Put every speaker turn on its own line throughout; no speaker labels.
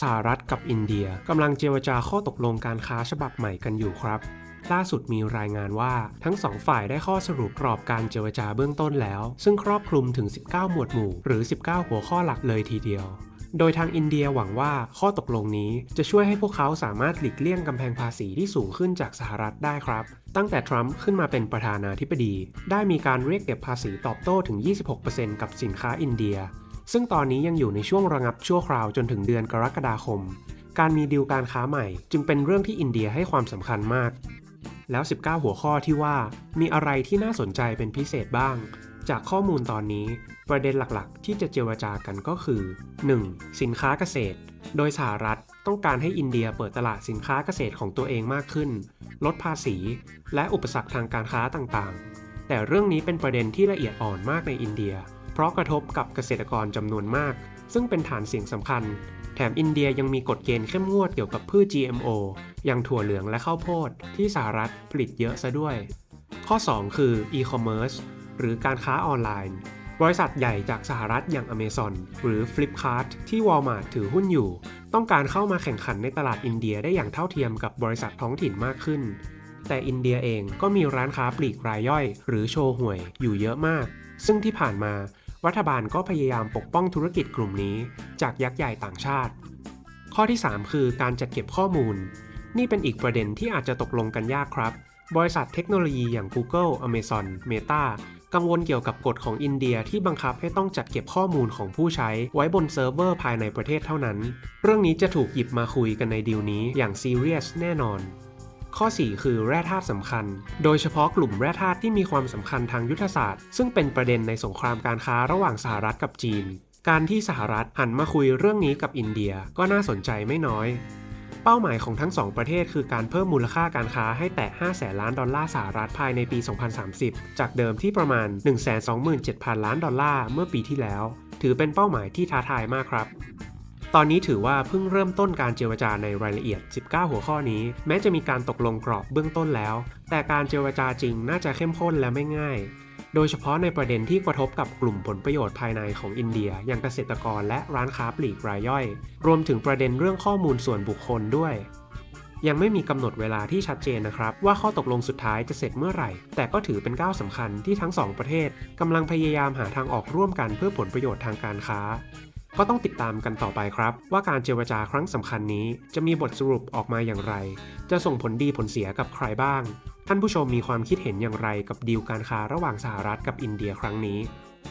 สหรัฐกับอินเดียกำลังเจรจาข้อตกลงการค้าฉบับใหม่กันอยู่ครับ ล่าสุดมีรายงานว่าทั้งสองฝ่ายได้ข้อสรุปกรอบการเจรจาเบื้องต้นแล้ว ซึ่งครอบคลุมถึง 19 หมวดหมู่ หรือ 19 หัวข้อหลักเลยทีเดียวโดยทางอินเดียหวังว่าข้อตกลงนี้จะช่วยให้พวกเขาสามารถหลีกเลี่ยงกำแพงภาษีที่สูงขึ้นจากสหรัฐได้ครับ ตั้งแต่ทรัมป์ขึ้นมาเป็นประธานาธิบดี ได้มีการเรียกเก็บภาษีตอบโต้ถึง 26%กับสินค้าอินเดีย ซึ่งตอนนี้ยังอยู่ในช่วงระงับชั่วคราวจนถึงเดือนกรกฎาคม การมีดีลการค้าใหม่ จึงเป็นเรื่องที่อินเดียให้ความสำคัญมาก แล้ว 19 หัวข้อที่ว่ามีอะไรที่น่าสนใจเป็นพิเศษบ้าง จากข้อมูลตอนนี้ประเด็นหลักๆ ที่จะเจรจากันก็คือ 1. สินค้าเกษตร โดยสหรัฐต้องการให้อินเดียเปิดตลาดสินค้าเกษตรของตัวเองมากขึ้น ลดภาษี และอุปสรรคทางการค้าต่างๆ แต่เรื่องนี้เป็นประเด็นที่ละเอียดอ่อนมากในอินเดีย เพราะกระทบกับเกษตรกรจำนวนมาก ซึ่งเป็นฐานเสียงสำคัญ แถมอินเดียยังมีกฎเกณฑ์เข้มงวดเกี่ยวกับพืช GMO อย่างถั่วเหลืองและข้าวโพด ที่สหรัฐผลิตเยอะซะด้วย ข้อ 2 คือ e-commerce หรือการค้าออนไลน์ บริษัทใหญ่จากสหรัฐอย่าง Amazon หรือ Flipkart ที่ Walmart ถือหุ้นอยู่ ต้องการเข้ามาแข่งขันในตลาดอินเดียได้อย่างเท่าเทียมกับบริษัทท้องถิ่นมากขึ้น แต่อินเดียเองก็มีร้านค้าปลีกรายย่อย หรือโชห่วยอยู่เยอะมากซึ่งที่ผ่านมา รัฐบาลก็พยายามปกป้องธุรกิจกลุ่มนี้จากยักษ์ใหญ่ต่างชาติ ข้อที่ 3 คือการจัดเก็บข้อมูล นี่เป็นอีกประเด็นที่อาจจะตกลงกันยากครับ บริษัทเทคโนโลยีอย่าง Google, Amazon, Meta กังวลเกี่ยวกับกฎของอินเดียที่บังคับให้ต้องจัดเก็บข้อมูลของผู้ใช้ไว้บนเซิร์ฟเวอร์ภายในประเทศเท่านั้น เรื่องนี้จะถูกหยิบมาคุยกันในดีลนี้อย่างซีเรียสแน่นอน ข้อ 4 คือแร่ธาตุสำคัญ โดยเฉพาะกลุ่มแร่ธาตุที่มีความสำคัญทางยุทธศาสตร์ ซึ่งเป็นประเด็นในสงครามการค้าระหว่างสหรัฐกับจีน การที่สหรัฐหันมาคุยเรื่องนี้กับอินเดียก็น่าสนใจไม่น้อย เป้าหมายของทั้งสองประเทศคือการเพิ่มมูลค่าการค้าให้แตะ 5 แสนล้านดอลลาร์สหรัฐภายในปี 2030 จากเดิมที่ประมาณ 127,000 ล้านดอลลาร์เมื่อปีที่แล้ว ถือเป็นเป้าหมายที่ท้าทายมากครับ ตอนนี้ถือว่าเพิ่งเริ่มต้นการเจรจาในรายละเอียด 19 หัวข้อนี้ แม้จะมีการตกลงกรอบเบื้องต้นแล้ว แต่การเจรจาจริงน่าจะเข้มข้นและไม่ง่าย โดยเฉพาะในประเด็นที่กระทบกับกลุ่มผลประโยชน์ภายในของอินเดีย อย่างเกษตรกรและร้านค้าปลีกรายย่อย รวมถึงประเด็นเรื่องข้อมูลส่วนบุคคลด้วยยังไม่มีกำหนดเวลาที่ชัดเจนนะครับ ว่าข้อตกลงสุดท้ายจะเสร็จเมื่อไหร่ แต่ก็ถือเป็นก้าวสำคัญที่ทั้งสองประเทศกำลังพยายามหาทางออกร่วมกันเพื่อผลประโยชน์ทางการค้า ก็ต้องติดตามกันต่อไปครับ ว่าการเจรจาครั้งสำคัญนี้จะมีบทสรุปออกมาอย่างไร จะส่งผลดีผลเสียกับใครบ้าง ท่านผู้ชมมีความคิดเห็นอย่างไรกับดีลการค้าระหว่างสหรัฐกับอินเดียครั้งนี้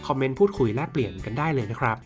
คอมเมนต์พูดคุยแลกเปลี่ยนกันได้เลยนะครับ